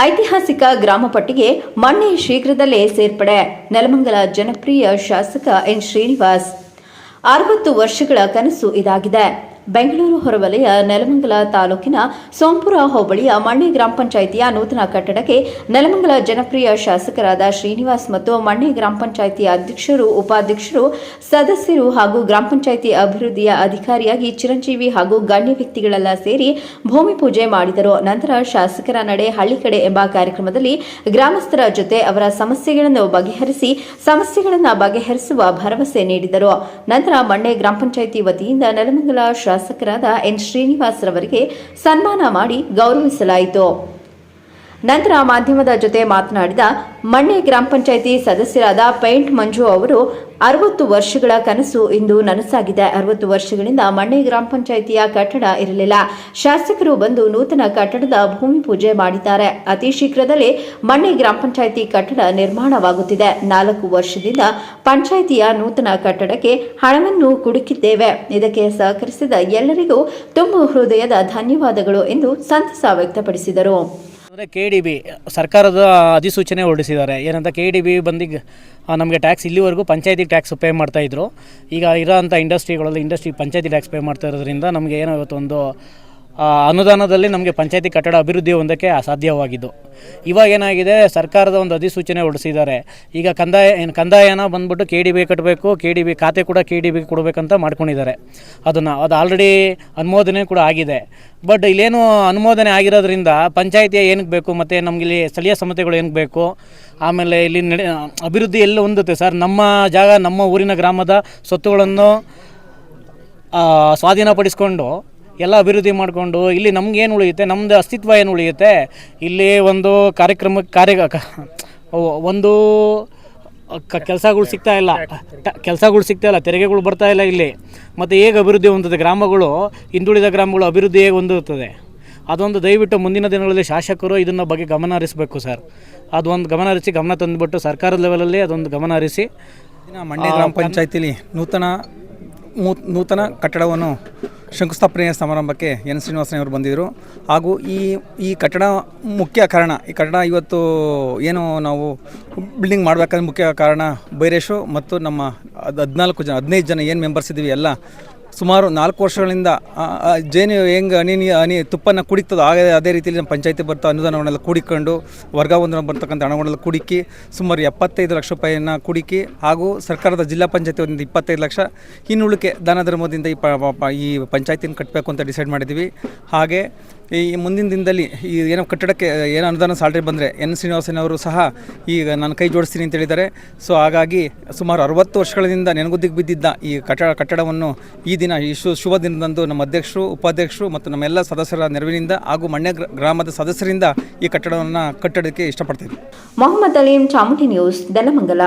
ಐತಿಹಾಸಿಕ ಗ್ರಾಮ ಪಟ್ಟಿಗೆ ಮಣ್ಣೆ ಶೀಘ್ರದಲ್ಲೇ ಸೇರ್ಪಡೆ. ನೆಲಮಂಗಲ ಜನಪ್ರಿಯ ಶಾಸಕ ಎನ್ ಶ್ರೀನಿವಾಸ್. ಅರವತ್ತು ವರ್ಷಗಳ ಕನಸು ಇದಾಗಿದೆ. ಬೆಂಗಳೂರು ಹೊರವಲಯ ನೆಲಮಂಗಲ ತಾಲೂಕಿನ ಸೋಂಪುರ ಹೋಬಳಿಯ ಮಣ್ಣೆ ಗ್ರಾಮ ಪಂಚಾಯಿತಿಯ ನೂತನ ಕಟ್ಟಡಕ್ಕೆ ನೆಲಮಂಗಲ ಜನಪ್ರಿಯ ಶಾಸಕರಾದ ಶ್ರೀನಿವಾಸ್ ಮತ್ತು ಮಣ್ಣೆ ಗ್ರಾಮ ಪಂಚಾಯಿತಿ ಅಧ್ಯಕ್ಷರು, ಉಪಾಧ್ಯಕ್ಷರು, ಸದಸ್ಯರು ಹಾಗೂ ಗ್ರಾಮ ಪಂಚಾಯಿತಿ ಅಭಿವೃದ್ಧಿಯ ಅಧಿಕಾರಿಯಾಗಿ ಚಿರಂಜೀವಿ ಹಾಗೂ ಗಣ್ಯ ವ್ಯಕ್ತಿಗಳೆಲ್ಲ ಸೇರಿ ಭೂಮಿ ಪೂಜೆ ಮಾಡಿದರು. ನಂತರ ಶಾಸಕರ ನಡೆ ಹಳ್ಳಿ ಕಡೆ ಎಂಬ ಕಾರ್ಯಕ್ರಮದಲ್ಲಿ ಗ್ರಾಮಸ್ಥರ ಜೊತೆ ಅವರ ಸಮಸ್ಯೆಗಳನ್ನು ಬಗೆಹರಿಸಿ ಸಮಸ್ಯೆಗಳನ್ನು ಬಗೆಹರಿಸುವ ಭರವಸೆ ನೀಡಿದರು. ನಂತರ ಮಣ್ಣೆ ಗ್ರಾಮ ಪಂಚಾಯಿತಿ ವತಿಯಿಂದ ನೆಲಮಂಗಲ ಶಾಸಕರಾದ ಎನ್ ಶ್ರೀನಿವಾಸ್ ರವರಿಗೆ ಸನ್ಮಾನ ಮಾಡಿ ಗೌರವಿಸಲಾಯಿತು. ನಂತರ ಮಾಧ್ಯಮದ ಜೊತೆ ಮಾತನಾಡಿದ ಮಣ್ಣೆ ಗ್ರಾಮ ಪಂಚಾಯಿತಿ ಸದಸ್ಯರಾದ ಪೇಂಟ್ ಮಂಜು ಅವರು, ಅರವತ್ತು ವರ್ಷಗಳ ಕನಸು ಇಂದು ನನಸಾಗಿದೆ. ಅರವತ್ತು ವರ್ಷಗಳಿಂದ ಮಣ್ಣೆ ಗ್ರಾಮ ಪಂಚಾಯಿತಿಯ ಕಟ್ಟಡ ಇರಲಿಲ್ಲ. ಶಾಸಕರು ಬಂದು ನೂತನ ಕಟ್ಟಡದ ಭೂಮಿ ಪೂಜೆ ಮಾಡಿದ್ದಾರೆ. ಅತಿ ಶೀಘ್ರದಲ್ಲೇ ಮಣ್ಣೆ ಗ್ರಾಮ ಪಂಚಾಯಿತಿ ಕಟ್ಟಡ ನಿರ್ಮಾಣವಾಗುತ್ತಿದೆ. ನಾಲ್ಕು ವರ್ಷದಿಂದ ಪಂಚಾಯಿತಿಯ ನೂತನ ಕಟ್ಟಡಕ್ಕೆ ಹಣವನ್ನು ಕುಡುಕಿದ್ದೇವೆ ಇದಕ್ಕೆ ಸಹಕರಿಸಿದ ಎಲ್ಲರಿಗೂ ತುಂಬ ಹೃದಯದ ಧನ್ಯವಾದಗಳು ಎಂದು ಸಂತಸ ವ್ಯಕ್ತಪಡಿಸಿದರು. ಅಂದರೆ ಕೆ ಡಿ ಬಿ ಸರ್ಕಾರದ ಅಧಿಸೂಚನೆ ಹೊರಡಿಸಿದ್ದಾರೆ. ಏನಂತ ಕೆ ಡಿ ಬಿ ಬಂದಿಗೆ ನಮಗೆ ಟ್ಯಾಕ್ಸ್ ಇಲ್ಲಿವರೆಗೂ ಪಂಚಾಯತಿ ಟ್ಯಾಕ್ಸ್ ಪೇ ಮಾಡ್ತಾಯಿದ್ರು ಈಗ ಇರೋಂಥ ಇಂಡಸ್ಟ್ರಿಗಳಲ್ಲಿ ಇಂಡಸ್ಟ್ರಿ ಪಂಚಾಯತಿ ಟ್ಯಾಕ್ಸ್ ಪೇ ಮಾಡ್ತಾ ಇರೋದ್ರಿಂದ ನಮಗೆ ಏನೋ ಇವತ್ತೊಂದು ಅನುದಾನದಲ್ಲಿ ನಮಗೆ ಪಂಚಾಯತಿ ಕಟ್ಟಡ ಅಭಿವೃದ್ಧಿ ಹೊಂದಕ್ಕೆ ಅಸಾಧ್ಯವಾಗಿದ್ದು. ಇವಾಗ ಏನಾಗಿದೆ, ಸರ್ಕಾರದ ಒಂದು ಅಧಿಸೂಚನೆ ಹೊರಡಿಸಿದ್ದಾರೆ. ಈಗ ಕಂದಾಯ, ಏನು ಕಂದಾಯನ ಬಂದ್ಬಿಟ್ಟು ಕೆ ಡಿ ಬಿ ಕಟ್ಟಬೇಕು ಕೆ ಡಿ ಬಿ ಖಾತೆ ಕೂಡ ಕೆ ಡಿ ಬಿ ಕೊಡಬೇಕಂತ ಮಾಡ್ಕೊಂಡಿದ್ದಾರೆ. ಅದನ್ನು, ಅದು ಆಲ್ರೆಡಿ ಅನುಮೋದನೆ ಕೂಡ ಆಗಿದೆ. ಬಟ್ ಇಲ್ಲೇನು ಅನುಮೋದನೆ ಆಗಿರೋದ್ರಿಂದ ಪಂಚಾಯಿತಿ ಏನಕ್ಕೆ ಬೇಕು, ಮತ್ತು ನಮ್ಗೆ ಇಲ್ಲಿ ಸ್ಥಳೀಯ ಸಮಸ್ಯೆಗಳು ಏನಕ್ಕೆ ಬೇಕು? ಆಮೇಲೆ ಇಲ್ಲಿ ನಡೆ, ಅಭಿವೃದ್ಧಿ ಎಲ್ಲ ಹೊಂದುತ್ತೆ ಸರ್? ನಮ್ಮ ಜಾಗ, ನಮ್ಮ ಊರಿನ ಗ್ರಾಮದ ಸ್ವತ್ತುಗಳನ್ನು ಸ್ವಾಧೀನಪಡಿಸ್ಕೊಂಡು ಎಲ್ಲ ಅಭಿವೃದ್ಧಿ ಮಾಡಿಕೊಂಡು ಇಲ್ಲಿ ನಮ್ಗೆ ಏನು ಉಳಿಯುತ್ತೆ? ನಮ್ಮದು ಅಸ್ತಿತ್ವ ಏನು ಉಳಿಯುತ್ತೆ? ಇಲ್ಲಿ ಒಂದು ಕಾರ್ಯಕ್ರಮ ಕಾರ್ಯ ಕ- ಒಂದು ಕೆಲಸಗಳು ಸಿಗ್ತಾ ಇಲ್ಲ. ಕೆಲಸಗಳು ಸಿಗ್ತಾ ಇಲ್ಲ ತೆರಿಗೆಗಳು ಬರ್ತಾ ಇಲ್ಲ ಇಲ್ಲಿ. ಮತ್ತು ಹೇಗೆ ಅಭಿವೃದ್ಧಿ ಹೊಂದುತ್ತೆ? ಗ್ರಾಮಗಳು ಹಿಂದುಳಿದ ಗ್ರಾಮಗಳು ಅಭಿವೃದ್ಧಿ ಹೇಗೆ ಹೊಂದುತ್ತದೆ? ಅದೊಂದು ದಯವಿಟ್ಟು ಮುಂದಿನ ದಿನಗಳಲ್ಲಿ ಶಾಸಕರು ಇದನ್ನ ಬಗ್ಗೆ ಗಮನ ಹರಿಸಬೇಕು ಸರ್. ಅದೊಂದು ಗಮನ ಹರಿಸಿ ಗಮನ ತಂದುಬಿಟ್ಟು ಸರ್ಕಾರದ ಲೆವೆಲಲ್ಲಿ ಅದೊಂದು ಗಮನ ಹರಿಸಿ. ಮಂಡ್ಯ ಗ್ರಾಮ ಪಂಚಾಯತಿಲಿ ನೂತನ ನೂತನ ಕಟ್ಟಡವನ್ನು ಶಂಕುಸ್ಥಾಪನೆಯ ಸಮಾರಂಭಕ್ಕೆ ಎನ್ ಶ್ರೀನಿವಾಸನವರು ಬಂದಿದ್ದರು. ಹಾಗೂ ಈ ಈ ಕಟ್ಟಡ ಮುಖ್ಯ ಕಾರಣ, ಈ ಕಟ್ಟಡ ಇವತ್ತು ಏನು ನಾವು ಬಿಲ್ಡಿಂಗ್ ಮಾಡಬೇಕಾದ್ರೆ ಮುಖ್ಯ ಕಾರಣ ಬೈರೇಶು ಮತ್ತು ನಮ್ಮ ಹದ್- ಹದಿನಾಲ್ಕು ಜನ, ಹದಿನೈದು ಜನ ಏನು ಮೆಂಬರ್ಸ್ ಇದ್ದೀವಿ ಎಲ್ಲ ಸುಮಾರು ನಾಲ್ಕು ವರ್ಷಗಳಿಂದ ಜೇನು ಹೆಂಗೆ ಹನಿ ಹನಿ ತುಪ್ಪನ ಕುಡಿತದೋ ಹಾಗೆ ಅದೇ ರೀತಿಯಲ್ಲಿ ನಮ್ಮ ಪಂಚಾಯತಿ ಬರ್ತಾ ಅನುದಾನವನ್ನೆಲ್ಲ ಕೂಡಿಕೊಂಡು, ವರ್ಗಾವಣೆ ಬರ್ತಕ್ಕಂಥ ಹಣವನ್ನೆಲ್ಲ ಕುಡಿಕಿ, ಸುಮಾರು ಎಪ್ಪತ್ತೈದು ಲಕ್ಷ ರೂಪಾಯಿಯನ್ನು ಕುಡಿಕಿ ಹಾಗೂ ಸರ್ಕಾರದ ಜಿಲ್ಲಾ ಪಂಚಾಯತಿ ಒಂದು ಇಪ್ಪತ್ತೈದು ಲಕ್ಷ ಇನ್ನುಳಿಕೆ ದಾನ ಧರ್ಮದಿಂದ ಈ ಪ- ಈ ಪಂಚಾಯತಿನ ಕಟ್ಟಬೇಕು ಅಂತ ಡಿಸೈಡ್ ಮಾಡಿದ್ದೀವಿ. ಹಾಗೆ ಈ ಮುಂದಿನ ದಿನದಲ್ಲಿ ಈ ಏನೋ ಕಟ್ಟಡಕ್ಕೆ ಏನೋ ಅನುದಾನ ಸಾಲ್ರಿ ಬಂದರೆ ಎನ್ ಶ್ರೀನಿವಾಸನ್ ಅವರು ಸಹ ಈಗ ನಾನು ಕೈ ಜೋಡಿಸ್ತೀನಿ ಅಂತ ಹೇಳಿದ್ದಾರೆ. ಸೊ ಹಾಗಾಗಿ ಸುಮಾರು ಅರವತ್ತು ವರ್ಷಗಳಿಂದ ನೆನಗುದ್ದಿಗೆ ಬಿದ್ದಿದ್ದ ಈ ಕಟ್ಟಡ ಕಟ್ಟಡವನ್ನು ಈ ದಿನ, ಈ ಶು, ಶುಭ ದಿನದಂದು ನಮ್ಮ ಅಧ್ಯಕ್ಷರು, ಉಪಾಧ್ಯಕ್ಷರು ಮತ್ತು ನಮ್ಮೆಲ್ಲ ಸದಸ್ಯರ ನೆರವಿನಿಂದ ಹಾಗೂ ಮಣ್ಯ ಗ್ರ- ಗ್ರಾಮದ ಸದಸ್ಯರಿಂದ ಈ ಕಟ್ಟಡವನ್ನು ಕಟ್ಟಡಕ್ಕೆ ಇಷ್ಟಪಡ್ತೀನಿ ಮೊಹಮ್ಮದ್ ಅಲೀಂ ಚಾಮುಂಡಿ ನ್ಯೂಸ್ ದೆಲಮಂಗಲ